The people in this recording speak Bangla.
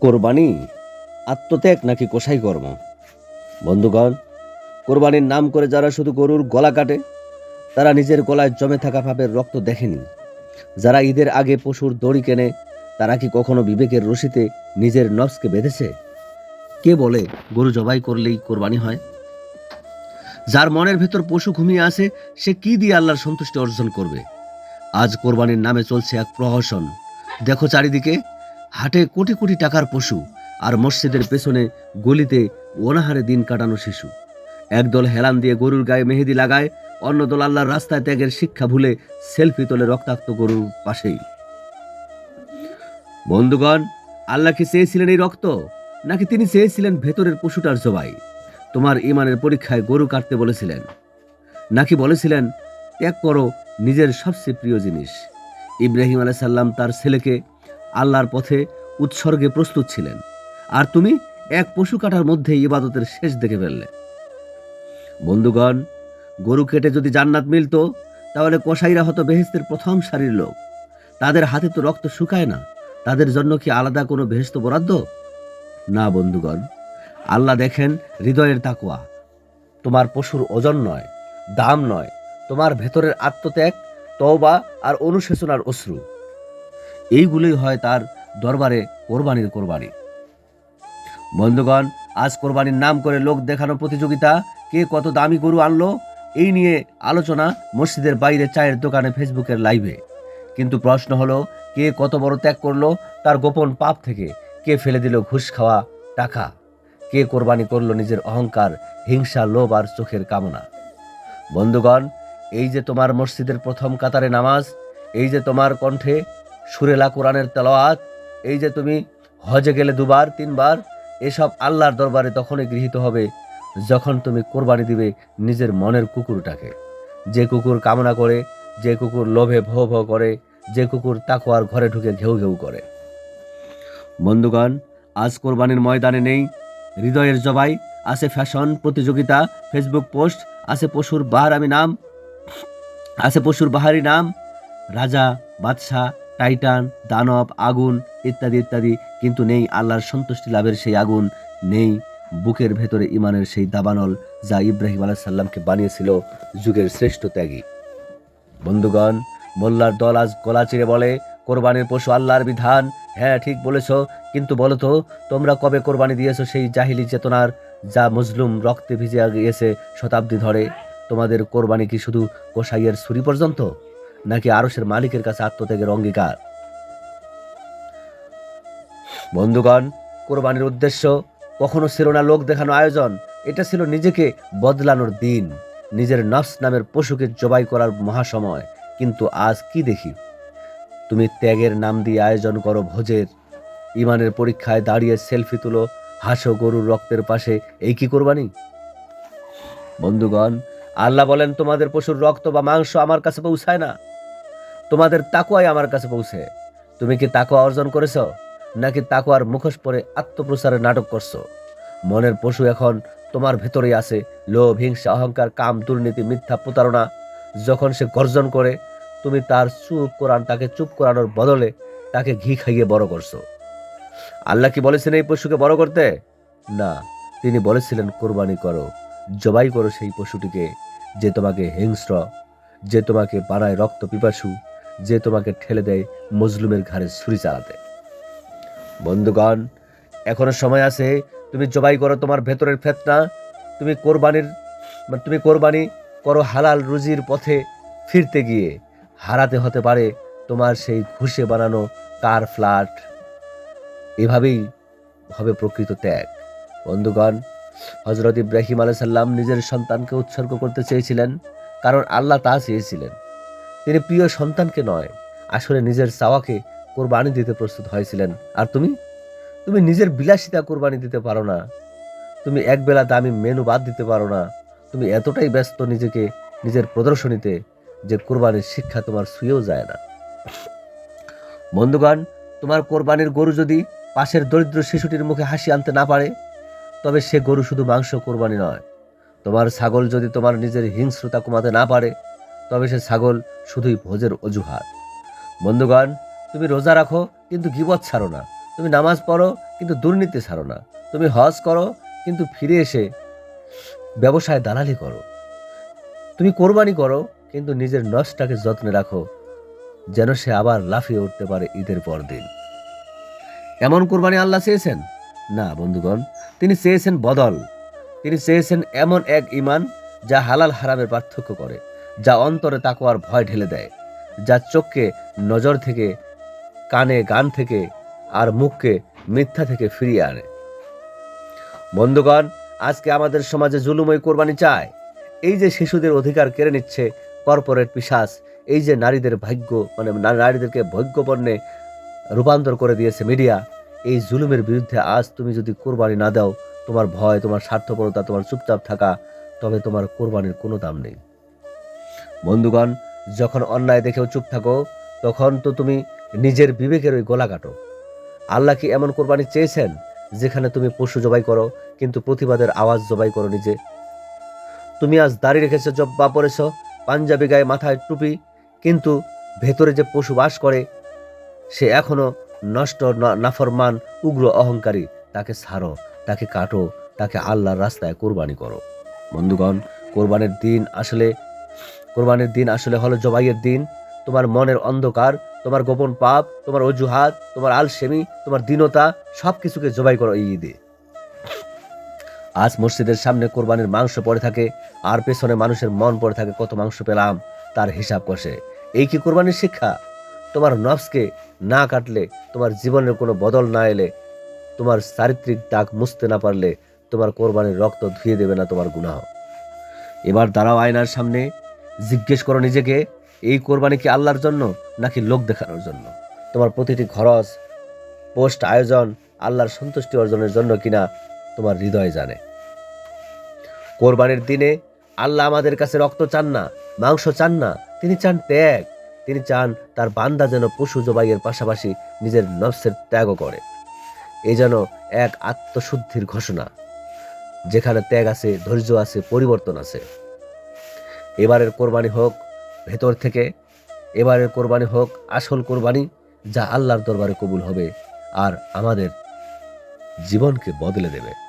কোরবানি? আত্মত্যাগ নাকি কোষাই কর্ম? বন্ধুগণ, কোরবানির নাম করে যারা শুধু গরুর গলা কাটে, তারা নিজের গলায় জমে থাকা পাপের রক্ত দেখেনি। যারা ঈদের আগে পশুর দড়ি কেনে, তারা কি কখনো বিবেকের রশিতে নিজের নফসকে বেঁধেছে? কে বলে গরু জবাই করলেই কোরবানি হয়? যার মনের ভেতর পশু ঘুমিয়ে আসে সে কি দিয়ে আল্লাহর সন্তুষ্টি অর্জন করবে? আজ কোরবানির নামে চলছে এক প্রহসন। দেখো চারিদিকে হাটে কোটি কোটি টাকার পশু আর মসজিদের পেছনে গলিতে অনাহারে দিন কাটানো শিশু। একদল হেলান দিয়ে গরুর গায়ে মেহেদি লাগায় অন্য দল আল্লাহর রাস্তায় ত্যাগের শিক্ষা ভুলে সেলফি তোলে রক্তাক্ত গরুর পাশেই। বন্ধুগণ, আল্লাহ কি চেয়েছিলেন এই রক্ত? নাকি তিনি চেয়েছিলেন ভেতরের পশুটার জবাই? তোমার ইমানের পরীক্ষায় গরু কাটতে বলেছিলেন। নাকি বলেছিলেন, ত্যাগ করো নিজের সবচেয়ে প্রিয় জিনিস। ইব্রাহিম আলাইসাল্লাম তার ছেলেকে আল্লাহর পথে উৎসর্গে প্রস্তুত ছিলেন। আর তুমি এক পশু কাটার মধ্যে ইবাদতের শেষ দেখে ফেললে। বন্ধুগণ, গরু কেটে যদি জান্নাত মিলতো, তাহলে কসাইরা হতো বেহেস্তের প্রথম সারির লোক। তাদের হাতে তো রক্ত শুকায় না, তাদের জন্য কি আলাদা কোনো বেহেস্ত বরাদ্দ? না বন্ধুগণ, আল্লাহ দেখেন হৃদয়ের তাকুয়া তোমার পশুর ওজন নয়, দাম নয়, তোমার ভেতরের আত্মত্যাগ, তওবা আর অনুশোচনার অশ্রু। এইগুলোই হয় তার দরবারে কোরবানির কোরবানি। বন্ধুগণ, আজ কোরবানির নাম করে লোক দেখানো প্রতিযোগিতা, কে কত দামি গরু আনলো, এই নিয়ে আলোচনা মসজিদের বাইরে চায়ের দোকানে ফেসবুকের লাইভে। কিন্তু প্রশ্ন হলো, কে কত বড় ত্যাগ করল, তার গোপন পাপ থেকে, কে ফেলে দিল ঘুষ খাওয়া টাকা, কে কোরবানি করল নিজের অহংকার, হিংসা, লোভ আর চোখের কামনা। বন্ধুগণ, এই যে তোমার মসজিদের প্রথম কাতারে নামাজ, এই যে তোমার কণ্ঠে সুরেলা কোরআনের তেলাওয়াত, এই যে তুমি হজে গেলে দুবার, তিনবার, এসব আল্লাহর দরবারে তখনই গৃহীত হবে যখন তুমি কোরবানি দিবে নিজের মনের কুকুরটাকে। যে কুকুর কামনা করে, যে কুকুর লোভে ভো ভো করে, যে কুকুর তাকোয়ার ঘরে ঢুকে ঘেউ ঘেউ করে। বন্ধুগণ, আজ কোরবানির ময়দানে নেই, হৃদয়ের জবাই, আছে ফ্যাশন, প্রতিযোগিতা, ফেসবুক পোস্ট, আছে পশুর বাহারামি নাম, আছে পশুর বাহারি নাম, রাজা, বাদশাহ টাইটান, দানব, আগুন ইত্যাদি ইত্যাদি কিন্তু নেই। আল্লাহর সন্তুষ্টি লাভের সেই আগুন নেই। বুকের ভেতরে ইমানের সেই দাবানল যা ইব্রাহিম আলাহ সাল্লামকে বানিয়েছিল যুগের শ্রেষ্ঠ ত্যাগী। বন্ধুগণ, মোল্লার দল আজ গলা চিরে বলে, কোরবানির পশু আল্লাহর বিধান। হ্যাঁ ঠিক বলেছ। কিন্তু বলো তো, তোমরা কবে কোরবানি দিয়েছ সেই জাহিলি চেতনার যা মজলুম রক্তে ভিজে গিয়েছে শতাব্দী ধরে? তোমাদের কোরবানি কি শুধু কোষাইয়ের ছুরি পর্যন্ত? নাকি আরসের মালিকের কাছে আত্মত্যাগের অঙ্গীকার? বন্ধুগণ, কোরবানির উদ্দেশ্য কখনো ছিল না লোক দেখানো আয়োজন, এটা ছিল নিজেকে বদলানোর দিন, নিজের নফস নামের পশুকে জবাই করার মহাসময়। কিন্তু আজ কি দেখি? তুমি ত্যাগের নাম দিয়ে আয়োজন করো ভোজের ইমানের পরীক্ষায় দাঁড়িয়ে সেলফি তুলো, হাসো গরুর রক্তের পাশে, এই কি কোরবানি? বন্ধুগণ, আল্লাহ বলেন, তোমাদের পশুর রক্ত বা মাংস আমার কাছে পৌঁছায় না। তোমাদের তাকুয়াই আমার কাছে পৌঁছে। তুমি কি তাকুয়া অর্জন করেছ, নাকি তাকুয়ার মুখোশ পরে আত্মপ্রচারের নাটক করছ? মনের পশু এখন তোমার ভেতরেই আছে, লোভ, হিংসা, অহংকার, কাম, দুর্নীতি, মিথ্যা প্রতারণা। যখন সে গর্জন করে, তুমি তার চুপ কোরআন, তাকে চুপ করানোর বদলে তাকে ঘি খাইয়ে বড় করছ। আল্লাহ কি বলেছেন এই পশুকে বড় করতে? না, তিনি বলেছিলেন, কোরবানি করো, জবাই করো সেই পশুটিকে, যে তোমাকে হিংস্র, যে তোমাকে বানায় রক্ত পিপাসু। যে তোমাকে ঠেলে দেয়, মজলুমের ঘাড়ে ছুরি চালাতে। বন্ধুগণ, এখনও সময় আছে, তুমি জবাই করো তোমার ভেতরের ফেতনা। তুমি কোরবানির মানে তুমি কোরবানি করো হালাল রুজির পথে ফিরতে গিয়ে। হারাতে হতে পারে তোমার সেই ঘুষে বানানো কার ফ্ল্যাট এভাবেই হবে প্রকৃত ত্যাগ। বন্ধুগণ হজরত ইব্রাহিম আলাই সাল্লাম নিজের সন্তানকে উৎসর্গ করতে চেয়েছিলেন, কারণ আল্লাহ তা চেয়েছিলেন। তিনি প্রিয় সন্তানকে নয়, আসলে নিজের চাওয়াকে কোরবানি দিতে প্রস্তুত হয়েছিলেন। আর তুমি? তুমি নিজের বিলাসিতা কোরবানি দিতে পারো না। তুমি একবেলা দামি মেনু বাদ দিতে পারো না। তুমি এতটাই ব্যস্ত নিজেকে, নিজের প্রদর্শনীতে, যে কোরবানির শিক্ষা তোমার ছুঁয়েও যায় না। বন্ধুগণ, তোমার কোরবানির গরু যদি পাশের দরিদ্র শিশুটির মুখে হাসি আনতে না পারে, তবে সে গরু শুধু মাংস কোরবানি নয়। তোমার ছাগল যদি তোমার নিজের হিংস্রতা কমাতে না পারে তবে সে ছাগল শুধুই ভোজের অজুহাত। বন্ধুগণ, তুমি রোজা রাখো, কিন্তু গিবত ছাড়ো না। তুমি নামাজ পড়ো, কিন্তু দুর্নীতি ছাড়ো না। তুমি হজ করো, কিন্তু ফিরে এসে ব্যবসায় দালালি করো। তুমি কোরবানি করো, কিন্তু নিজের নসটাকে যত্নে রাখো, যেন সে আবার লাফিয়ে উঠতে পারে ঈদের পর দিন এমন কোরবানি আল্লাহ চেয়েছেন? না, বন্ধুগণ, তিনি চেয়েছেন বদল। তিনি চেয়েছেন এমন এক ইমান যা হালাল হারামের পার্থক্য করে। যা অন্তরে তাকওয়ার ভয় ঢেলে দেয়, যা চোখকে নজর থেকে, কানে গান থেকে আর মুখকে মিথ্যা থেকে ফিরিয়ে আনে। বন্ধুগণ, আজকে আমাদের সমাজে জুলুময় কোরবানি চায়। এই যে শিশুদের অধিকার কেড়ে নিচ্ছে কর্পোরেট পিশাচ, এই যে নারীদের ভাগ্য মানে নারীদেরকে ভোগ্যপণ্যে রূপান্তর করে দিয়েছে মিডিয়া, এই জুলুমের বিরুদ্ধে আজ তুমি যদি কোরবানি না দাও, তোমার ভয়, তোমার স্বার্থপরতা, তোমার চুপচাপ থাকা, তবে তোমার কোরবানির কোনো দাম নেই। বন্ধুগণ, যখন অন্যায় দেখেও চুপ থাকো, তখন তো তুমি নিজের বিবেকের ওই গলা কাটো। আল্লাহ কি এমন কোরবানি চেয়েছেন, যেখানে তুমি পশু জবাই করো, কিন্তু প্রতিবাদের আওয়াজ জবাই করো নিজে? তুমি আজ দাড়ি রেখেছো, জব্বা পরেছ, পাঞ্জাবি গায়ে মাথায় টুপি, কিন্তু ভেতরে যে পশু বাস করে, সে এখনও নষ্ট নাফরমান, উগ্র অহংকারী। তাকে ছাড়ো, তাকে কাটো, তাকে আল্লাহর রাস্তায় কোরবানি করো। বন্ধুগণ, কোরবানির দিন আসলে কোরবানির দিন আসলে হলো জবাইয়ের দিন। তোমার মনের অন্ধকার, তোমার গোপন পাপ, তোমার অজুহাত, তোমার আলসেমি, তোমার দীনতা সব কিছুকে জবাই করো এই ঈদে। আজ মসজিদের সামনে কোরবানির মাংস পড়ে থাকে, আর পেছনে মানুষের মন পড়ে থাকে, কত মাংস পেলাম, তার হিসাব কষে। এই কি কোরবানির শিক্ষা? তোমার নফসকে না কাটলে, তোমার জীবনের কোনো বদল না এলে, তোমার চারিত্রিক দাগ মুছতে না পারলে, তোমার কোরবানির রক্ত ধুয়ে দেবে না তোমার গুনাহ। এবার দাঁড়াও আয়নার সামনে জিজ্ঞেস করো নিজেকে, এই কোরবানি কি আল্লাহর জন্য নাকি লোক দেখানোর জন্য? তোমার প্রতিটি খরচ, পোস্ট আয়োজন আল্লাহর সন্তুষ্টি অর্জনের জন্য কিনা তোমার হৃদয় জানে। কোরবানির দিনে আল্লাহ আমাদের কাছে রক্ত চান না, মাংস চান না, তিনি চান ত্যাগ। তিনি চান তার বান্দা যেন পশু জবাইয়ের পাশাপাশি নিজের নফসের ত্যাগও করে। এই যেন এক আত্মশুদ্ধির ঘোষণা। যেখানে ত্যাগ আছে, ধৈর্য আছে, পরিবর্তন আছে। এবারের কোরবানি হোক, ভেতর থেকে এবারের কোরবানি হোক, আসল কোরবানি যা আল্লাহর দরবারে কবুল হবে আর আমাদের জীবনকে বদলে দেবে।